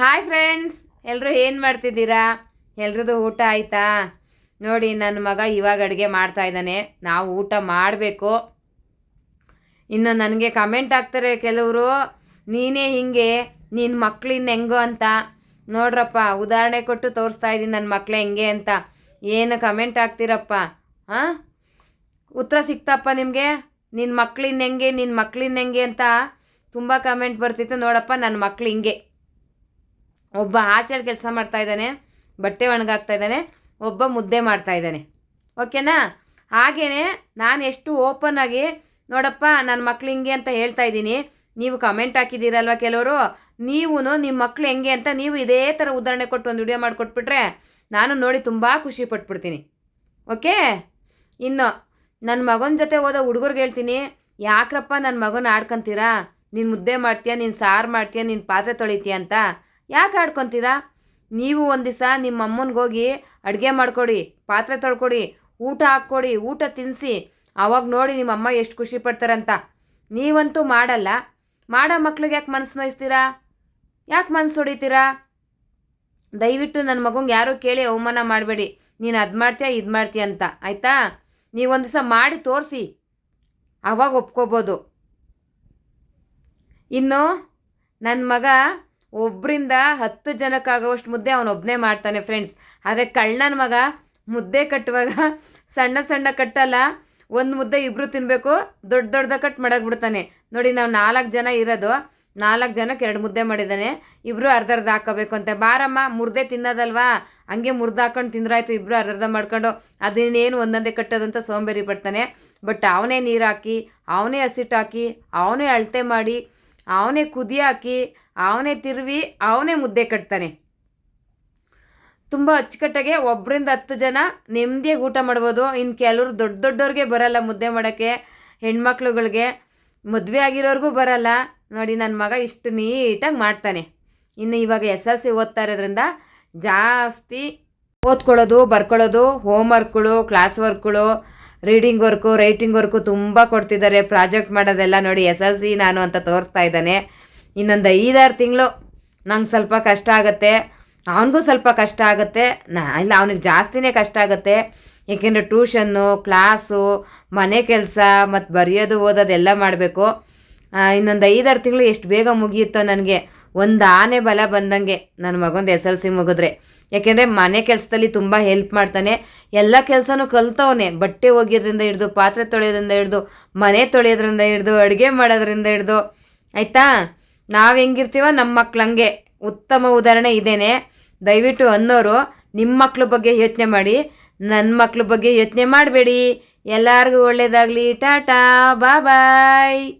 Hi friends ಎಲ್ಲರೂ ಏನು ಮಾಡ್ತಿದ್ದೀರಾ? ಎಲ್ರದ್ದು ಊಟ ಆಯಿತಾ? ನೋಡಿ ನನ್ನ ಮಗ ಇವಾಗ ಅಡುಗೆ ಮಾಡ್ತಾ ಇದ್ದಾನೆ. ನಾವು ಊಟ ಮಾಡಬೇಕು. ಇನ್ನು ನನಗೆ ಕಮೆಂಟ್ ಹಾಕ್ತಾರೆ ಕೆಲವರು, ನೀನೇ ಹಿಂಗೆ ನಿನ್ನ ಮಕ್ಳಿನ್ನ ಹೆಂಗೋ ಅಂತ. ನೋಡ್ರಪ್ಪ, ಉದಾಹರಣೆ ಕೊಟ್ಟು ತೋರಿಸ್ತಾ ಇದ್ದೀನಿ ನನ್ನ ಮಕ್ಳು ಹೆಂಗೆ ಅಂತ. ಏನು ಕಮೆಂಟ್ ಹಾಕ್ತೀರಪ್ಪ? ಹಾಂ ಉತ್ತರ ಸಿಕ್ತಪ್ಪ ನಿಮಗೆ? ನಿನ್ನ ಮಕ್ಳಿನ್ನ ಹೆಂಗೆ ನಿನ್ನ ಮಕ್ಳಿನ್ನ ಹೆಂಗೆ ಅಂತ ತುಂಬ ಕಮೆಂಟ್ ಬರ್ತಿತ್ತು. ನೋಡಪ್ಪ ನನ್ನ ಮಕ್ಳು ಹಿಂಗೆ. ಒಬ್ಬ ಆಚೆಯಲ್ಲಿ ಕೆಲಸ ಮಾಡ್ತಾ ಇದ್ದಾನೆ, ಬಟ್ಟೆ ಒಣಗಾಕ್ತಾ ಇದ್ದಾನೆ, ಒಬ್ಬ ಮುದ್ದೆ ಮಾಡ್ತಾ ಇದ್ದಾನೆ. ಓಕೆನಾ? ಹಾಗೆಯೇ ನಾನು ಎಷ್ಟು ಓಪನ್ ಆಗಿ, ನೋಡಪ್ಪ ನನ್ನ ಮಕ್ಳು ಹಿಂಗೆ ಅಂತ ಹೇಳ್ತಾ ಇದ್ದೀನಿ. ನೀವು ಕಮೆಂಟ್ ಹಾಕಿದ್ದೀರಲ್ವ ಕೆಲವರು? ನೀವು ನಿಮ್ಮ ಮಕ್ಳು ಹೆಂಗೆ ಅಂತ ನೀವು ಇದೇ ಥರ ಉದಾಹರಣೆ ಕೊಟ್ಟು ಒಂದು ವಿಡಿಯೋ ಮಾಡಿಕೊಟ್ಬಿಟ್ರೆ ನಾನು ನೋಡಿ ತುಂಬ ಖುಷಿ ಪಟ್ಬಿಡ್ತೀನಿ. ಓಕೆ? ಇನ್ನು ನನ್ನ ಮಗನ ಜೊತೆ ಹೋದ ಹುಡುಗರ್ಗೆ ಹೇಳ್ತೀನಿ, ಯಾಕ್ರಪ್ಪ ನನ್ನ ಮಗನ ಆಡ್ಕೊಂತೀರಾ? ನೀನು ಮುದ್ದೆ ಮಾಡ್ತೀಯ, ನೀನು ಸಾರು ಮಾಡ್ತೀಯ, ನೀನು ಪಾತ್ರೆ ತೊಳಿತೀಯ ಅಂತ? ಯಾಕೆ ಆಡ್ಕೊತೀರಾ? ನೀವು ಒಂದು ದಿವಸ ನಿಮ್ಮ ಅಮ್ಮನಿಗೋಗಿ ಅಡುಗೆ ಮಾಡಿಕೊಡಿ, ಪಾತ್ರೆ ತೊಳ್ಕೊಡಿ, ಊಟ ಹಾಕ್ಕೊಡಿ, ಊಟ ತಿನ್ನಿಸಿ ಅವಾಗ ನೋಡಿ ನಿಮ್ಮ ಅಮ್ಮ ಎಷ್ಟು ಖುಷಿ ಪಡ್ತಾರಂತ. ನೀವಂತೂ ಮಾಡಲ್ಲ. ಮಾಡೋ ಮಕ್ಳಿಗೆ ಯಾಕೆ ಮನಸ್ಸು ನೋಯಿಸ್ತೀರಾ? ಯಾಕೆ ಮನಸ್ಸು ಹೊಡಿತೀರಾ? ದಯವಿಟ್ಟು ನನ್ನ ಮಗಂಗೆ ಯಾರೂ ಕೇಳಿ ಅವಮಾನ ಮಾಡಬೇಡಿ. ನೀನು ಅದು ಮಾಡ್ತೀಯ, ಇದು ಮಾಡ್ತೀಯ ಅಂತ. ಆಯಿತಾ? ನೀವೊಂದು ದಿವಸ ಮಾಡಿ ತೋರಿಸಿ. ಆವಾಗ ಒಪ್ಕೋಬೋದು. ಇನ್ನು ನನ್ನ ಮಗ ಒಬ್ಬರಿಂದ ಹತ್ತು ಜನಕ್ಕಾಗುವಷ್ಟು ಮುದ್ದೆ ಅವನೊಬ್ಬನೇ ಮಾಡ್ತಾನೆ ಫ್ರೆಂಡ್ಸ್ ಆದರೆ ಕಳ್ಳನ ಮಗ ಮುದ್ದೆ ಕಟ್ಟುವಾಗ ಸಣ್ಣ ಸಣ್ಣ ಕಟ್ಟಲ್ಲ, ಒಂದು ಮುದ್ದೆ ಇಬ್ಬರು ತಿನ್ನಬೇಕು ದೊಡ್ಡ ದೊಡ್ಡದ ಕಟ್ ಮಾಡಾಕ್ಬಿಡ್ತಾನೆ ನೋಡಿ ನಾವು ನಾಲ್ಕು ಜನ ಇರೋದು, ನಾಲ್ಕು ಜನಕ್ಕೆ ಎರಡು ಮುದ್ದೆ ಮಾಡಿದ್ದಾನೆ. ಇಬ್ಬರು ಅರ್ಧ ಅರ್ಧ ಹಾಕೋಬೇಕು ಅಂತ. ಬಾರಮ್ಮ, ಮುರ್ದೆ ತಿನ್ನೋದಲ್ವಾ? ಹಂಗೆ ಮುರ್ದು ಹಾಕೊಂಡು ತಿಂದ್ರಾಯ್ತು ಇಬ್ಬರು ಅರ್ಧ ಅರ್ಧ ಮಾಡ್ಕೊಂಡು. ಅದನ್ನೇನು ಒಂದೊಂದೇ ಕಟ್ಟೋದಂತ ಸೋಂಬೇರಿ ಪಡ್ತಾನೆ. ಬಟ್ ಅವನೇ ನೀರು ಹಾಕಿ, ಅವನೇ ಹಸಿಟ್ಟು ಹಾಕಿ, ಅವನೇ ಅಳತೆ ಮಾಡಿ, ಅವನೇ ಕುದಿ ಹಾಕಿ ಅವನೇ ತಿರುವಿ, ಅವನೇ ಮುದ್ದೆ ಕಟ್ತಾನೆ. ತುಂಬ ಅಚ್ಚುಕಟ್ಟಾಗೆ ಒಬ್ಬರಿಂದ ಹತ್ತು ಜನ ನೆಮ್ಮದಿಯಾಗಿ ಊಟ ಮಾಡ್ಬೋದು. ಇನ್ನು ಕೆಲವರು ದೊಡ್ಡ ದೊಡ್ಡವ್ರಿಗೆ ಬರಲ್ಲ ಮುದ್ದೆ ಮಾಡೋಕ್ಕೆ, ಹೆಣ್ಮಕ್ಳುಗಳಿಗೆ. ಮದುವೆ ಆಗಿರೋರಿಗೂ ಬರಲ್ಲ. ನೋಡಿ ನನ್ನ ಮಗ ಇಷ್ಟು ನೀಟಾಗಿ ಮಾಡ್ತಾನೆ. ಇನ್ನು ಇವಾಗ ಎಸ್ ಎಲ್ ಸಿ ಓದ್ತಾ ಇರೋದ್ರಿಂದ ಜಾಸ್ತಿ ಓದ್ಕೊಳ್ಳೋದು, ಬರ್ಕೊಳ್ಳೋದು, ಹೋಮ್ವರ್ಕ್ಗಳು ಕ್ಲಾಸ್ ವರ್ಕ್ಗಳು ರೀಡಿಂಗ್ ವರ್ಕು, ರೈಟಿಂಗ್ ವರ್ಕು ತುಂಬ ಕೊಡ್ತಿದ್ದಾರೆ. ಪ್ರಾಜೆಕ್ಟ್ ಮಾಡೋದೆಲ್ಲ ನೋಡಿ ಎಸ್ ಎಲ್ ಸಿ ನಾನು ಅಂತ ತೋರಿಸ್ತಾ ಇದ್ದಾನೆ. ಇನ್ನೊಂದು ಐದಾರು ತಿಂಗಳು ನಂಗೆ ಸ್ವಲ್ಪ ಕಷ್ಟ ಆಗುತ್ತೆ. ಅವನಿಗೂ ಸ್ವಲ್ಪ ಕಷ್ಟ ಆಗುತ್ತೆ. ನಾ, ಇಲ್ಲ, ಅವನಿಗೆ ಜಾಸ್ತಿನೇ ಕಷ್ಟ ಆಗುತ್ತೆ. ಏಕೆಂದರೆ ಟ್ಯೂಷನ್ನು, ಕ್ಲಾಸು, ಮನೆ ಕೆಲಸ ಮತ್ತು ಬರೆಯೋದು ಓದೋದೆಲ್ಲ ಮಾಡಬೇಕು. ಇನ್ನೊಂದು ಐದಾರು ತಿಂಗಳು ಎಷ್ಟು ಬೇಗ ಮುಗಿಯುತ್ತೋ ನನಗೆ. ಒಂದು ಆನೆ ಬಲ ಬಂದಂಗೆ ನನ್ನ ಮಗಂದು ಎಸ್ ಎಲ್ ಸಿ ಮುಗಿದ್ರೆ. ಯಾಕೆಂದರೆ ಮನೆ ಕೆಲಸದಲ್ಲಿ ತುಂಬ ಹೆಲ್ಪ್ ಮಾಡ್ತಾನೆ. ಎಲ್ಲ ಕೆಲಸನೂ ಕಲ್ತವನೆ. ಬಟ್ಟೆ ಒಗೆಯೋದ್ರಿಂದ ಹಿಡ್ದು, ಪಾತ್ರೆ ತೊಳೆಯೋದ್ರಿಂದ ಹಿಡ್ದು, ಮನೆ ತೊಳೆಯೋದ್ರಿಂದ ಹಿಡ್ದು, ಅಡುಗೆ ಮಾಡೋದ್ರಿಂದ ಹಿಡ್ದು. ಆಯಿತಾ? ನಾವು ಹೆಂಗಿರ್ತೀವೋ ನಮ್ಮ ಮಕ್ಳು ಹಂಗೆ. ಉತ್ತಮ ಉದಾಹರಣೆ ಇದೇನೆ. ದಯವಿಟ್ಟು ಅನ್ನೋರು ನಿಮ್ಮ ಮಕ್ಳ ಬಗ್ಗೆ ಯೋಚನೆ ಮಾಡಿ. ನನ್ನ ಮಕ್ಳ ಬಗ್ಗೆ ಯೋಚನೆ ಮಾಡಬೇಡಿ. ಎಲ್ಲರಿಗೂ ಒಳ್ಳೆಯದಾಗಲಿ ಟಾಟಾ ಬಾಯ್.